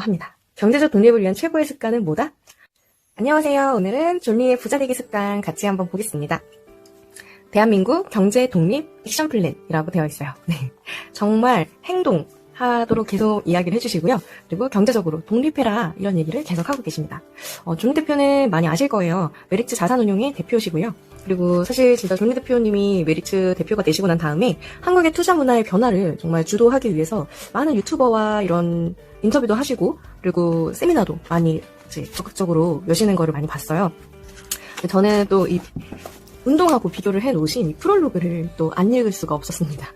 합니다. 경제적 독립을 위한 최고의 습관은 뭐다? 안녕하세요. 오늘은 존리의 부자되기 습관 같이 한번 보겠습니다. 대한민국 경제 독립 액션 플랜이라고 되어 있어요. 네. 정말 행동, 하도록 계속 이야기를 해주시고요. 그리고 경제적으로 독립해라 이런 얘기를 계속 하고 계십니다. 어, 존 대표는 많이 아실 거예요. 메리츠 자산운용의 대표시고요. 그리고 사실 진짜 존리 대표님이 메리츠 대표가 되시고 난 다음에 한국의 투자 문화의 변화를 정말 주도하기 위해서 많은 유튜버와 이런 인터뷰도 하시고 그리고 세미나도 많이 적극적으로 여시는 거를 많이 봤어요. 저는 또 이 운동하고 비교를 해 놓으신 이 프롤로그를 또 안 읽을 수가 없었습니다.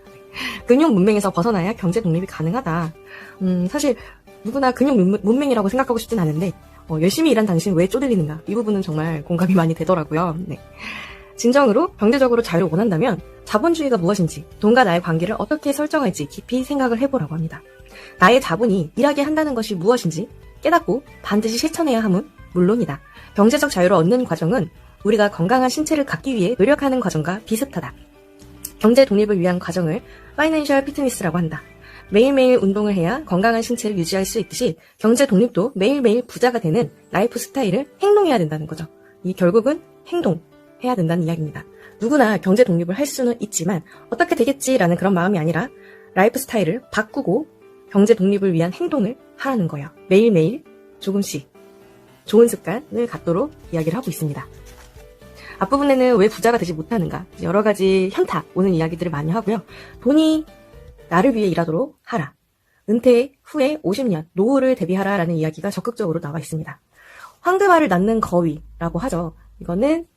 근육 문맹에서 벗어나야 경제 독립이 가능하다. 음, 사실 누구나 근육 문- 문맹이라고 생각하고 싶진 않은데 어, 열심히 일한 당신 왜 쪼들리는가 이 부분은 정말 공감이 많이 되더라고요. 네. 진정으로 경제적으로 자유를 원한다면 자본주의가 무엇인지 돈과 나의 관계를 어떻게 설정할지 깊이 생각을 해보라고 합니다. 나의 자본이 일하게 한다는 것이 무엇인지 깨닫고 반드시 실천해야 함은 물론이다. 경제적 자유를 얻는 과정은 우리가 건강한 신체를 갖기 위해 노력하는 과정과 비슷하다. 경제 독립을 위한 과정을 파이낸셜 피트니스라고 한다. 매일매일 운동을 해야 건강한 신체를 유지할 수 있듯이 경제 독립도 매일매일 부자가 되는 라이프 스타일을 행동해야 된다는 거죠. 이 결국은 행동해야 된다는 이야기입니다. 누구나 경제 독립을 할 수는 있지만 어떻게 되겠지라는 그런 마음이 아니라 라이프 스타일을 바꾸고 경제 독립을 위한 행동을 하라는 거예요. 매일매일 조금씩 좋은 습관을 갖도록 이야기를 하고 있습니다. 앞부분에는 왜 부자가 되지 못하는가 여러 가지 현타 오는 이야기들을 많이 하고요. 돈이 나를 위해 일하도록 하라. 은퇴 후에 50년 노후를 대비하라라는 이야기가 적극적으로 나와 있습니다. 황금알을 낳는 거위라고 하죠. 이거는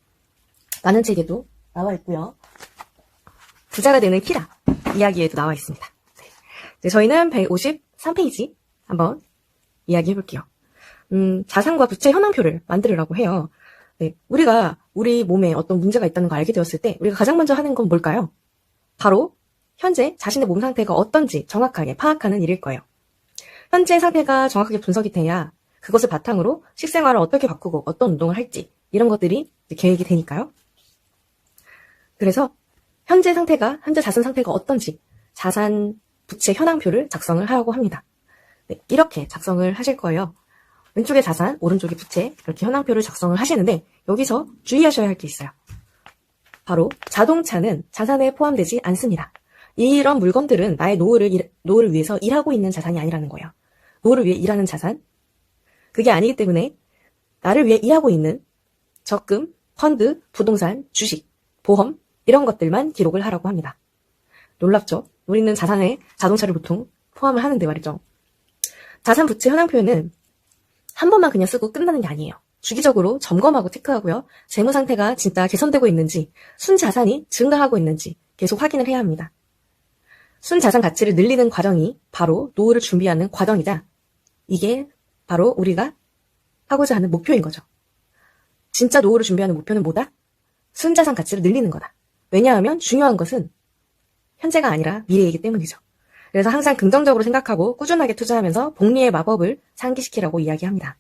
많은 책에도 나와 있고요. 부자가 되는 키라 이야기에도 나와 있습니다. 네. 저희는 153페이지 한번 이야기해 볼게요. 음, 자산과 부채 현황표를 만들으라고 해요. 네, 우리가 우리 몸에 어떤 문제가 있다는 걸 알게 되었을 때 우리가 가장 먼저 하는 건 뭘까요? 바로 현재 자신의 몸 상태가 어떤지 정확하게 파악하는 일일 거예요. 현재 상태가 정확하게 분석이 돼야 그것을 바탕으로 식생활을 어떻게 바꾸고 어떤 운동을 할지 이런 것들이 계획이 되니까요. 그래서 현재 상태가 현재 자산 상태가 어떤지 자산 부채 현황표를 작성을 하라고 합니다. 네, 이렇게 작성을 하실 거예요. 왼쪽에 자산, 오른쪽에 부채 이렇게 현황표를 작성을 하시는데 여기서 주의하셔야 할 게 있어요. 바로 자동차는 자산에 포함되지 않습니다. 이런 물건들은 나의 노후를, 일- 노후를 위해서 일하고 있는 자산이 아니라는 거예요. 노후를 위해 일하는 자산? 그게 아니기 때문에 나를 위해 일하고 있는 적금, 펀드, 부동산, 주식, 보험 이런 것들만 기록을 하라고 합니다. 놀랍죠? 우리는 자산에 자동차를 보통 포함을 하는데 말이죠. 자산 부채 현황표에는 한 번만 그냥 쓰고 끝나는 게 아니에요. 주기적으로 점검하고 체크하고요. 재무 상태가 진짜 개선되고 있는지, 순 자산이 증가하고 있는지 계속 확인을 해야 합니다. 순 자산 가치를 늘리는 과정이 바로 노후를 준비하는 과정이자 이게 바로 우리가 하고자 하는 목표인 거죠. 진짜 노후를 준비하는 목표는 뭐다? 순 자산 가치를 늘리는 거다. 왜냐하면 중요한 것은 현재가 아니라 미래이기 때문이죠. 그래서 항상 긍정적으로 생각하고 꾸준하게 투자하면서 복리의 마법을 상기시키라고 이야기합니다.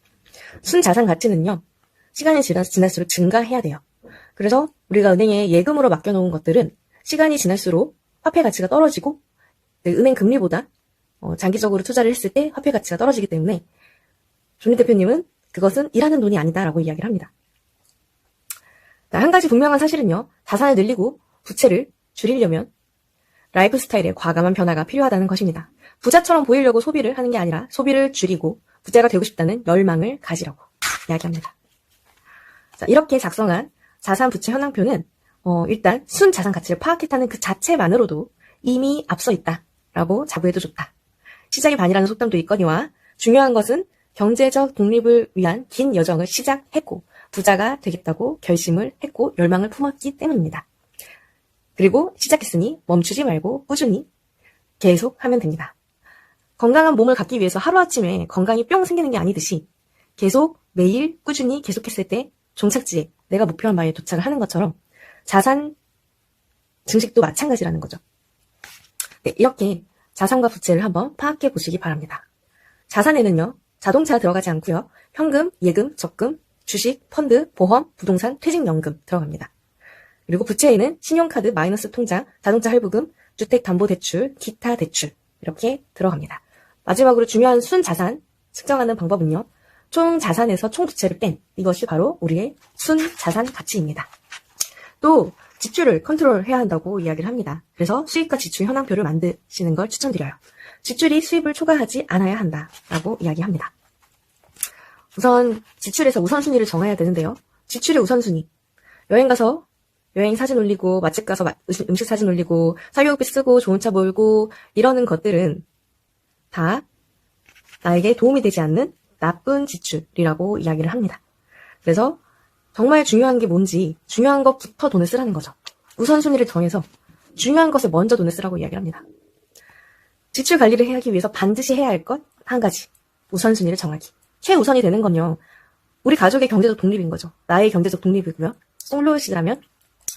순자산 가치는요, 시간이 지날수록 증가해야 돼요. 그래서 우리가 은행에 예금으로 맡겨놓은 것들은 시간이 지날수록 화폐 가치가 떨어지고 네, 은행 금리보다 어, 장기적으로 투자를 했을 때 화폐 가치가 떨어지기 때문에 존리 대표님은 그것은 일하는 돈이 아니다라고 이야기를 합니다. 자, 한 가지 분명한 사실은요, 자산을 늘리고 부채를 줄이려면 라이프 스타일에 과감한 변화가 필요하다는 것입니다. 부자처럼 보이려고 소비를 하는 게 아니라 소비를 줄이고 부자가 되고 싶다는 열망을 가지라고 이야기합니다. 자, 이렇게 작성한 자산 부채 현황표는 어, 일단 순 자산 가치를 파악했다는 그 자체만으로도 이미 앞서 있다라고 자부해도 좋다. 시작이 반이라는 속담도 있거니와 중요한 것은 경제적 독립을 위한 긴 여정을 시작했고 부자가 되겠다고 결심을 했고 열망을 품었기 때문입니다. 그리고 시작했으니 멈추지 말고 꾸준히 계속 하면 됩니다. 건강한 몸을 갖기 위해서 하루아침에 건강이 뿅 생기는 게 아니듯이 계속 매일 꾸준히 계속했을 때 종착지에 내가 목표한 바에 도착을 하는 것처럼 자산 증식도 마찬가지라는 거죠. 네, 이렇게 자산과 부채를 한번 파악해 보시기 바랍니다. 자산에는요, 자동차 들어가지 않고요. 현금, 예금, 적금, 주식, 펀드, 보험, 부동산, 퇴직연금 들어갑니다. 그리고 부채에는 신용카드, 마이너스 통장, 자동차 할부금, 주택담보대출, 기타 대출 이렇게 들어갑니다. 마지막으로 중요한 순자산 측정하는 방법은요. 총 자산에서 총 부채를 뺀 이것이 바로 우리의 순 자산 가치입니다. 또 지출을 컨트롤해야 한다고 이야기를 합니다. 그래서 수입과 지출 현황표를 만드시는 걸 추천드려요. 지출이 수입을 초과하지 않아야 한다라고 이야기합니다. 우선 지출에서 우선순위를 정해야 되는데요. 지출의 우선순위. 여행 가서 여행 사진 올리고 맛집 가서 음식 사진 올리고 사교육비 쓰고 좋은 차 몰고 이러는 것들은 다 나에게 도움이 되지 않는 나쁜 지출이라고 이야기를 합니다. 그래서 정말 중요한 게 뭔지 중요한 것부터 돈을 쓰라는 거죠. 우선순위를 정해서 중요한 것에 먼저 돈을 쓰라고 이야기를 합니다. 지출 관리를 하기 위해서 반드시 해야 할 것 한 가지. 우선순위를 정하기. 최우선이 되는 건요. 우리 가족의 경제적 독립인 거죠. 나의 경제적 독립이고요. 솔로시라면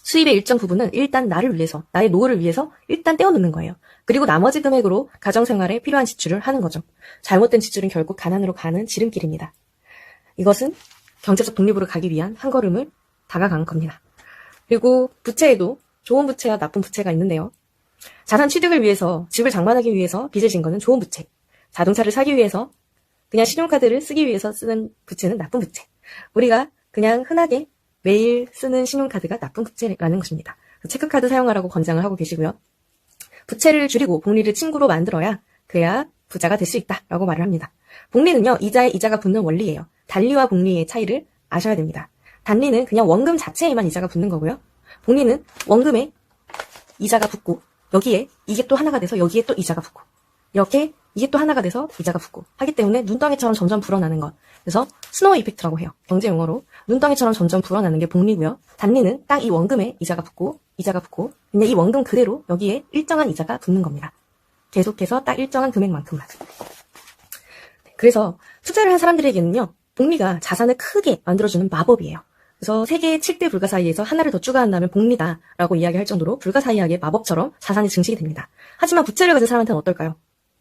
수입의 일정 부분은 일단 나를 위해서, 나의 노후를 위해서 일단 떼어놓는 거예요. 그리고 나머지 금액으로 가정생활에 필요한 지출을 하는 거죠. 잘못된 지출은 결국 가난으로 가는 지름길입니다. 이것은 경제적 독립으로 가기 위한 한 걸음을 다가간 겁니다. 그리고 부채에도 좋은 부채와 나쁜 부채가 있는데요. 자산 취득을 위해서 집을 장만하기 위해서 빚을 진 거는 좋은 부채. 자동차를 사기 위해서 그냥 신용카드를 쓰기 위해서 쓰는 부채는 나쁜 부채. 우리가 그냥 흔하게 매일 쓰는 신용카드가 나쁜 부채라는 것입니다. 체크카드 사용하라고 권장을 하고 계시고요. 부채를 줄이고 복리를 친구로 만들어야 그야 부자가 될 수 있다라고 말을 합니다. 복리는요 이자에 이자가 붙는 원리예요. 단리와 복리의 차이를 아셔야 됩니다. 단리는 그냥 원금 자체에만 이자가 붙는 거고요. 복리는 원금에 이자가 붙고 여기에 이게 또 하나가 돼서 여기에 또 이자가 붙고 이렇게 이게 또 하나가 돼서 이자가 붙고 하기 때문에 눈덩이처럼 점점 불어나는 것. 그래서 스노우 이펙트라고 해요. 경제 용어로 눈덩이처럼 점점 불어나는 게 복리고요. 단리는 딱 이 원금에 이자가 붙고 이자가 붙고 그냥 이 원금 그대로 여기에 일정한 이자가 붙는 겁니다. 계속해서 딱 일정한 금액만큼만. 그래서 투자를 한 사람들에게는요. 복리가 자산을 크게 만들어주는 마법이에요. 그래서 세계 7대 불가 사이에서 하나를 더 추가한다면 복리다라고 이야기할 정도로 불가사의하게 마법처럼 자산이 증식이 됩니다. 하지만 부채를 가진 사람한테는 어떨까요?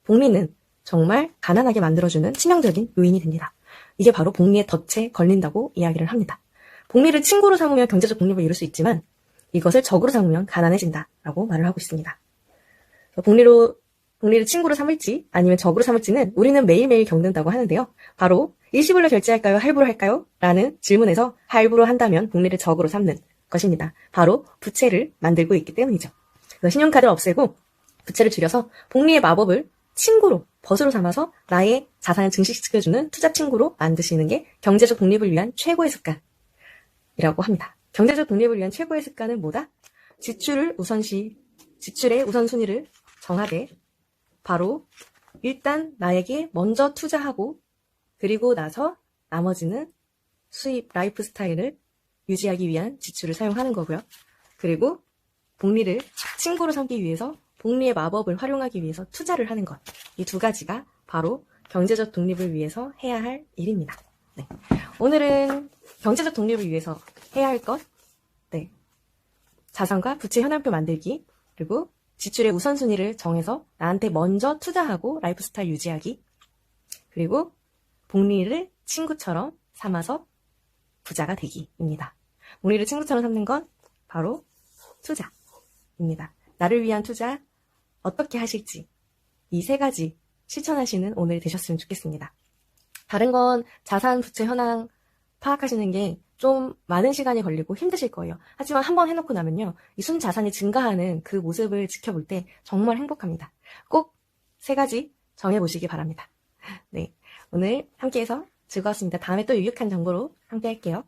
복리는 정말 가난하게 만들어주는 치명적인 요인이 됩니다. 이게 바로 복리의 덫에 걸린다고 이야기를 합니다. 복리를 친구로 삼으면 경제적 독립을 이룰 수 있지만 이것을 적으로 삼으면 가난해진다라고 말을 하고 있습니다. 복리로 복리를 친구로 삼을지 아니면 적으로 삼을지는 우리는 매일매일 겪는다고 하는데요. 바로 일시불로 결제할까요? 할부로 할까요? 라는 질문에서 할부로 한다면 복리를 적으로 삼는 것입니다. 바로 부채를 만들고 있기 때문이죠. 신용카드를 없애고 부채를 줄여서 복리의 마법을 친구로 벗으로 삼아서 나의 자산을 증식시켜주는 투자 친구로 만드시는 게 경제적 독립을 위한 최고의 습관이라고 합니다. 경제적 독립을 위한 최고의 습관은 뭐다? 지출을 우선시 지출의 우선순위를 정하되 바로 일단 나에게 먼저 투자하고 그리고 나서 나머지는 수입 라이프 스타일을 유지하기 위한 지출을 사용하는 거고요. 그리고 복리를 친구로 삼기 위해서 복리의 마법을 활용하기 위해서 투자를 하는 것. 이 두 가지가 바로 경제적 독립을 위해서 해야 할 일입니다. 네. 오늘은 경제적 독립을 위해서 해야 할 것, 네. 자산과 부채 현황표 만들기, 그리고 지출의 우선순위를 정해서 나한테 먼저 투자하고 라이프 스타일 유지하기, 그리고 복리를 친구처럼 삼아서 부자가 되기입니다. 복리를 친구처럼 삼는 건 바로 투자입니다. 나를 위한 투자 어떻게 하실지 이 세 가지 실천하시는 오늘 되셨으면 좋겠습니다. 다른 건 자산 부채 현황 파악하시는 게 좀 많은 시간이 걸리고 힘드실 거예요. 하지만 한번 해놓고 나면요. 이 순 자산이 증가하는 그 모습을 지켜볼 때 정말 행복합니다. 꼭 세 가지 정해보시기 바랍니다. 네. 오늘 함께해서 즐거웠습니다. 다음에 또 유익한 정보로 함께 할게요.